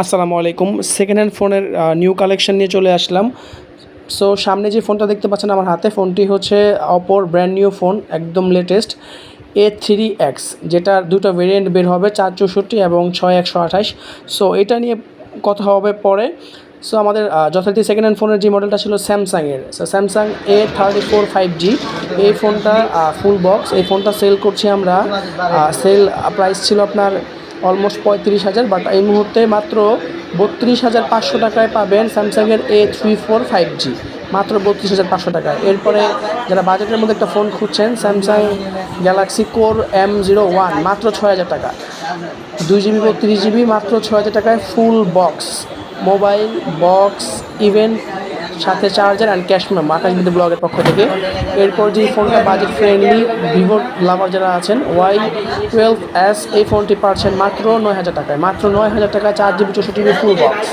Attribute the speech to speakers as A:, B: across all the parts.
A: আসসালামু আলাইকুম। Second hand ফোনের নিউ কালেকশন নিয়ে চলে আসলাম। সো সামনে যে ফোনটা দেখতে পাচ্ছেন আমার হাতে ফোনটি হচ্ছে অপোর ব্র্যান্ড নিউ ফোন একদম লেটেস্ট এ থ্রি এক্স যেটার দুটো ভেরিয়েন্ট বের হবে, চার চৌষট্টি এবং ছয় একশো আঠাশ। সো এটা নিয়ে কথা হবে পরে। সো আমাদের যথারীতি সেকেন্ড হ্যান্ড ফোনের যে মডেলটা ছিল স্যামসাংয়ের so Samsung A thirty four five G এই ফোনটা ফুল বক্স এই ফোনটা সেল করছি আমরা। সেল প্রাইস ছিল আপনার অলমোস্ট পঁয়ত্রিশ হাজার বাট এই মুহূর্তে মাত্র বত্রিশ হাজার পাঁচশো টাকায় পাবেন স্যামসাংয়ের A three four five G মাত্র বত্রিশ হাজার পাঁচশো টাকায়। এরপরে যারা বাজেটের মধ্যে একটা ফোন খুঁজছেন, Samsung Galaxy Core M zero one মাত্র ছয় হাজার টাকা। দুই জিবি বত্রিশ জিবি মাত্র ছয় হাজার টাকায় full box mobile box event সাথে charger and cash memo Akash Bidyut ব্লগের পক্ষ থেকে। এরপর যে ফোনটা বাজেট ফ্রেন্ডলি ভিভো লাভার যারা আছেন ওয়াই টুয়েলভ এস এই ফোনটি পাচ্ছেন মাত্র নয় হাজার টাকায়। মাত্র নয় হাজার টাকায় চার জিবি চৌষট্টি জিবি ফুল বক্স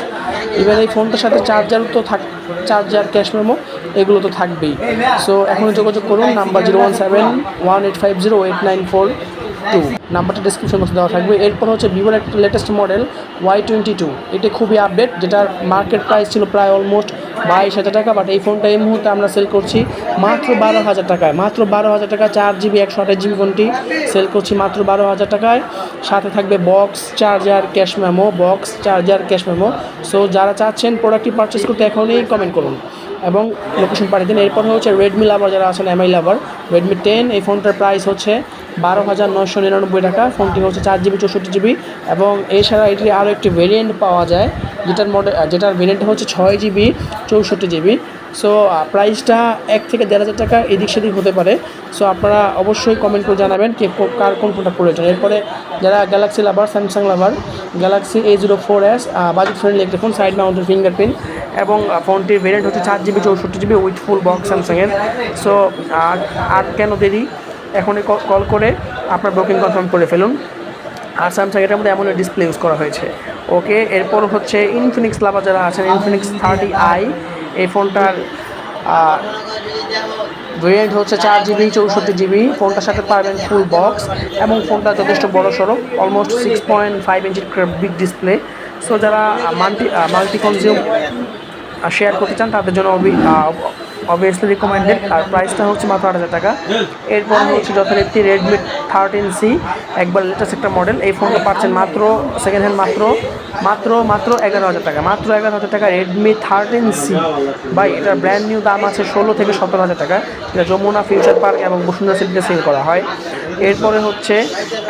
A: এবার এই ফোনটার সাথে চার্জার তো থাক, চার্জার ক্যাশ মেমো এগুলো তো থাকবেই। সো এখন যোগাযোগ করুন number zero one seven one eight five zero eight nine four two নাম্বারটা ডিসক্রিপশন বক্সে দেওয়া থাকবে। এরপর হচ্ছে ভিভোর একটা latest model Y twenty two এটি খুবই আপডেট যেটার মার্কেট প্রাইস ছিল প্রায় অলমোস্ট বাইশ হাজার টাকা বাট এই ফোনটা এই মুহূর্তে আমরা সেল করছি মাত্র বারো হাজার টাকায়। মাত্র বারো হাজার টাকা চার জিবি একশো আঠাশ জিবি ফোনটি সেল করছি মাত্র বারো হাজার টাকায়। সাথে থাকবে box charger cash memo box charger cash memo so যারা চাচ্ছেন প্রোডাক্টটি পারচেস করতে এখনই কমেন্ট করুন। এবং লোকেশন পাঠিয়ে দিন। এরপর হচ্ছে রেডমি লাভার যারা আছেন এমআই লাভার রেডমি টেন এই ফোনটার প্রাইস হচ্ছে বারো হাজার নশো নিরানব্বই টাকা। ফোনটি হচ্ছে চার জিবি, চৌষট্টি জিবি এবং এছাড়া এটির আরও একটি ভেরিয়েন্ট পাওয়া যায়, যেটার মডেল যেটার ভেরিয়েন্ট হচ্ছে ছয় জিবি, চৌষট্টি জিবি। সো প্রাইসটা এক থেকে দেড় হাজার টাকা এদিক সেদিক হতে পারে। সো আপনারা অবশ্যই কমেন্ট করে জানাবেন কে কার কোন ফোনটা প্রয়োজন। এরপরে যারা Galaxy lover Samsung lover Galaxy A zero four S budget friendly একটি ফোন সাইড মাউন্টের ফিঙ্গারপ্রিন্ট এবং ফোনটির ভেরিয়েন্ট হচ্ছে চার জিবি, চৌষট্টি জিবি উইথ ফুল বক্স স্যামসাংয়ের সো আর কেন দেরি? এখনই কল করে আপনার বুকিং কনফার্ম করে ফেলুন। আর স্যামসাং এটার মধ্যে এমন ডিসপ্লে ইউজ করা হয়েছে। ওকে এরপর হচ্ছে ইনফিনিক্স লাভা যারা আছেন ইনফিনিক্স থার্টি আই এই ফোনটার ভেরিয়েন্ট হচ্ছে চার জিবি চৌষট্টি জিবি ফোনটার সাথে পাবেন ফুল বক্স এবং ফোনটা যথেষ্ট বড় সড়ো অলমোস্ট সিক্স পয়েন্ট ফাইভ ইঞ্চির বিগ ডিসপ্লে সো যারা মাল্টি মাল্টি কনজিউম শেয়ার করতে চান, তাদের জন্য অবভিয়াসলি রিকমেন্ডেড আর প্রাইসটা হচ্ছে মাত্র আট হাজার টাকা। এরপর হচ্ছে যথারীতি রেডমি থার্টিন সি একবার লেটেস্ট একটা মডেল এই ফোনটা পাচ্ছেন মাত্র সেকেন্ড হ্যান্ড মাত্র মাত্র মাত্র এগারো হাজার টাকা। মাত্র এগারো হাজার টাকা রেডমি থার্টিন সি বা এটার ব্র্যান্ড নিউ দাম আছে ষোলো থেকে সতেরো হাজার টাকা। যেটা যমুনা ফিউচার পার্ক এবং বসুন্ধরা সিটিতে সেল করা হয়। এরপরে হচ্ছে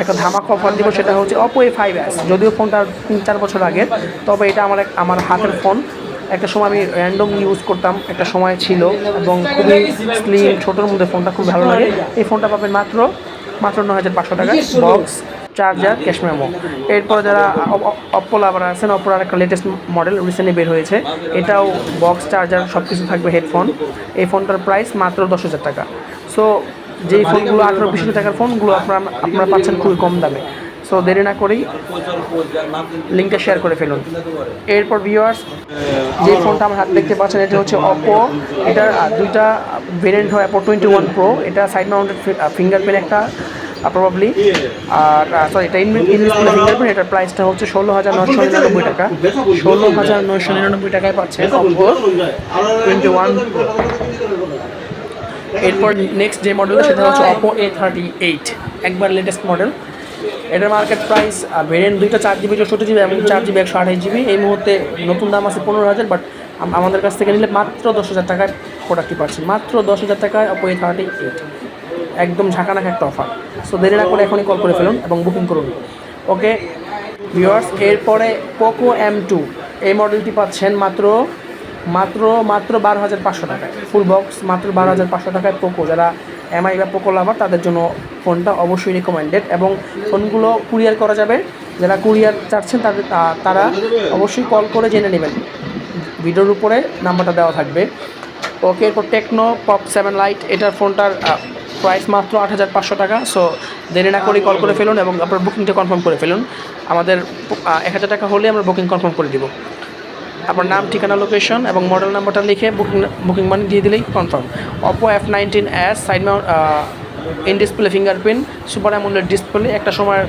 A: একটা ধামাকা অফার দিব, সেটা হচ্ছে অপো এ ফাইভ এস যদিও ফোনটা তিন চার বছর আগের, তবে এটা আমার আমার হাতের ফোন একটা সময় আমি র্যান্ডম ইউজ করতাম, একটা সময় ছিল এবং খুবই স্লিম ছোটোর মধ্যে ফোনটা খুব ভালো লাগে। এই ফোনটা পাবেন মাত্র মাত্র নয় হাজার পাঁচশো টাকা। বক্স চার্জার ক্যাশ মেমো এরপরে যারা অপ্পো লাভার আছেন অপ্পোর একটা লেটেস্ট মডেল রিসেন্টলি বের হয়েছে। এটাও বক্স চার্জার সব কিছু থাকবে হেডফোন এই ফোনটার প্রাইস মাত্র দশ হাজার টাকা। সো যেই ফোনগুলো আঠেরো, বিশ টাকার ফোনগুলো আপনারা আপনারা পাচ্ছেন খুবই কম দামে। সো দেরি না করেই লিঙ্কটা শেয়ার করে ফেলুন। এরপর ভিউয়ার্স যে ফোনটা আমার হাতে দেখতে পাচ্ছেন, এটা হচ্ছে অপো এটার দুইটা ভেরিয়েন্ট হয় অপো টোয়েন্টি ওয়ান প্রো এটা সাইড মাউন্টেড ফিঙ্গারপ্রিন্ট একটা প্রবাবলি আর সরি এটা ইংলিশ ফিঙ্গারপ্রিন্ট এটার প্রাইসটা হচ্ছে ষোলো হাজার নশো নিরানব্বই টাকা। ষোলো হাজার নশো নিরানব্বই টাকায় পাচ্ছেন অপো টোয়েন্টি ওয়ান এরপর নেক্সট যে মডেল সেটা হচ্ছে অপো এ থার্টি এইট একবার লেটেস্ট মডেল এটার মার্কেট প্রাইস ভেরিয়েন্ট দুইটা চার জিবি চৌষট্টি জিবি এবং চার জিবি একশো আঠাশ জিবি এই মুহূর্তে নতুন দাম আছে পনেরো হাজার বাট আমাদের কাছ থেকে নিলে মাত্র দশ হাজার টাকায় প্রোডাক্টটি পাচ্ছেন। মাত্র দশ হাজার টাকায় অপো থার্টি এইট একদম ঝাঁকানাকা একটা অফার সো দেরি না করে এখনই কল করে ফেলুন এবং বুকিং করুন। ওকে ভিওয়ার্স এরপরে পোকো এম টু এই মডেলটি পাচ্ছেন মাত্র মাত্র মাত্র বারো হাজার পাঁচশো টাকায়। ফুল বক্স মাত্র বারো হাজার পাঁচশো টাকায় পোকো যারা এমআই বা পোকো লাভার, তাদের জন্য ফোনটা অবশ্যই রিকমেন্ডেড এবং ফোনগুলো কুরিয়ার করা যাবে। যারা কুরিয়ার চাচ্ছেন, তাদের তারা অবশ্যই কল করে জেনে নেবেন। ভিডিওর উপরে নাম্বারটা দেওয়া থাকবে। ওকে, এরপর টেকনো পপ সেভেন লাইট এটার ফোনটার প্রাইস মাত্র আট হাজার পাঁচশো টাকা সো দেরি না করেই কল করে ফেলুন এবং আপনার বুকিংটা কনফার্ম করে ফেলুন। আমাদের এক হাজার টাকা হলে আমরা বুকিং কনফার্ম করে দিব। আপনার নাম, ঠিকানা লোকেশন এবং মডেল নাম্বারটা লিখে বুকিং বুকিং মানি দিয়ে দিলেই confirm Oppo F nineteen S side mount in display fingerprint super AMOLED display একটা সময়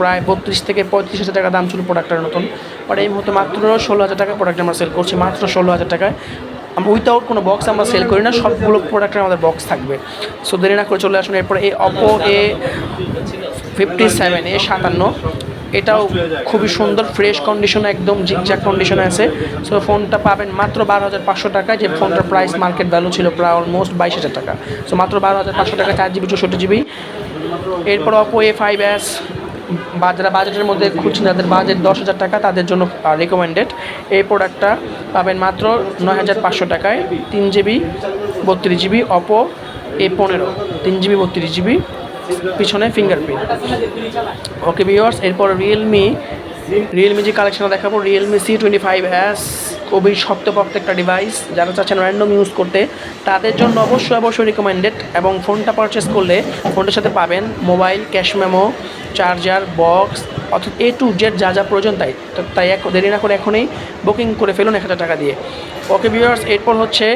A: প্রায় বত্রিশ থেকে পঁয়ত্রিশ হাজার টাকা দাম ছিল প্রোডাক্টের নতুন। বাট এই মুহূর্তে মাত্র ষোলো হাজার টাকা প্রোডাক্ট আমরা সেল করছি, মাত্র ষোলো হাজার টাকায়। উইথাউট কোনো বক্স আমরা সেল করি না, সবগুলো প্রোডাক্টের আমাদের বক্স থাকবে। সো দেরি না করে চলে আসুন, এরপরে এই Oppo A fifty seven A সাতান্ন। এটাও খুবই সুন্দর ফ্রেশ কন্ডিশনে একদম জিকজাক কন্ডিশনে আছে। সো ফোনটা পাবেন মাত্র বারো হাজার পাঁচশো টাকা, যে ফোনটার প্রাইস মার্কেট ভ্যালু ছিল প্রায় অলমোস্ট বাইশ হাজার টাকা। সো মাত্র বারো হাজার পাঁচশো টাকা চার জিবি, চৌষট্টি জিবি। এরপর অপো এ ফাইভ এস বা যারা বাজেটের মধ্যে খুঁজছেন যাদের বাজেট দশ হাজার টাকা, তাদের জন্য রেকমেন্ডেড এই প্রোডাক্টটা পাবেন মাত্র নয় হাজার পাঁচশো টাকায়, তিন জিবি, বত্রিশ জিবি অপো এ পনেরো, তিন জিবি, বত্রিশ জিবি। পিছনে ফিঙ্গারপ্রিন্ট ওকে ভিউয়ার্স এরপর রিয়েলমি রিয়েলমি যে কালেকশনটা দেখাবো Realme C twenty five S খুবই শক্তপোক্ত একটা ডিভাইস যারা চাচ্ছেন র্যান্ডম ইউজ করতে, তাদের জন্য অবশ্যই অবশ্যই রিকমেন্ডেড এবং ফোনটা পারচেস করলে ফোনটার সাথে পাবেন mobile cash memo charger box অর্থাৎ এ টু জেড যা যা প্রয়োজন তাই। তো তাই এক, দেরি না করে এখনই বুকিং করে ফেলুন এক হাজার টাকা দিয়ে। ওকে ভিউয়ার্স এরপর হচ্ছে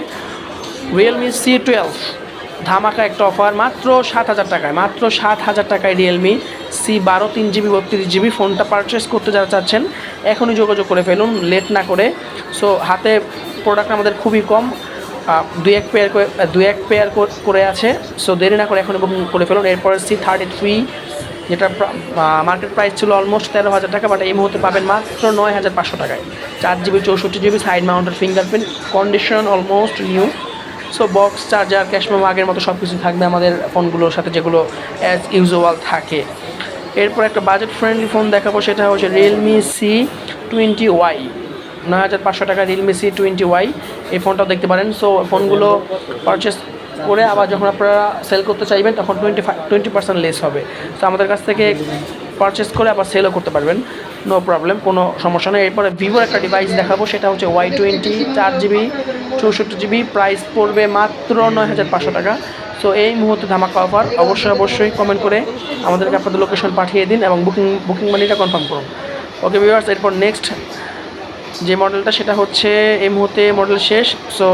A: রিয়েলমি সি টুয়েলভ ধামাকা একটা অফার মাত্র সাত হাজার টাকায়, মাত্র সাত হাজার টাকায় রিয়েলমি সি বারো তিন জিবি বত্রিশ জিবি ফোনটা পারচেস করতে যারা চাচ্ছেন, এখনই যোগাযোগ করে ফেলুন লেট না করে। সো হাতে প্রোডাক্ট আমাদের খুবই কম দু এক পেয়ার দুই এক পেয়ার করে আছে। সো দেরি না করে এখনই বুকিং করে ফেলুন। এরপরে সি থার্টি থ্রি যেটা মার্কেট প্রাইস ছিল অলমোস্ট তেরো হাজার টাকা বাট এই মুহূর্তে পাবেন মাত্র নয় হাজার পাঁচশো টাকায়। চার জিবি চৌষট্টি GB side মাউন্টের fingerprint condition almost new so box charger cash memo আগের মতো সব কিছু থাকবে আমাদের ফোনগুলোর সাথে যেগুলো অ্যাজ ইউজুয়াল থাকে। এরপর একটা বাজেট ফ্রেন্ডলি ফোন দেখাবো, সেটা হচ্ছে রিয়েলমি সি টোয়েন্টি ওয়াই নয় হাজার পাঁচশো টাকা রিয়েলমি সি টোয়েন্টি ওয়াই এই ফোনটাও দেখতে পারেন। সো ফোনগুলো পারচেস করে আবার যখন আপনারা সেল করতে চাইবেন, তখন twenty five twenty percent less হবে। তো আমাদের কাছ থেকে পারচেস করে আবার সেলও করতে পারবেন। নো প্রবলেম কোনো সমস্যা নেই। এরপরে ভিভোর একটা ডিভাইস দেখাবো, সেটা হচ্ছে ওয়াই টোয়েন্টি চার জিবি চৌষট্টি জিবি প্রাইস পড়বে মাত্র নয় হাজার পাঁচশো টাকা। সো এই মুহূর্তে ধামাকা অফার অবশ্যই অবশ্যই কমেন্ট করে আমাদেরকে আপনাদের লোকেশন পাঠিয়ে দিন এবং বুকিং বুকিং মানিটা কনফার্ম করুন। ওকে ভিউয়ার্স এরপর নেক্সট যে মডেলটা সেটা হচ্ছে এই মুহূর্তে মডেল শেষ। সো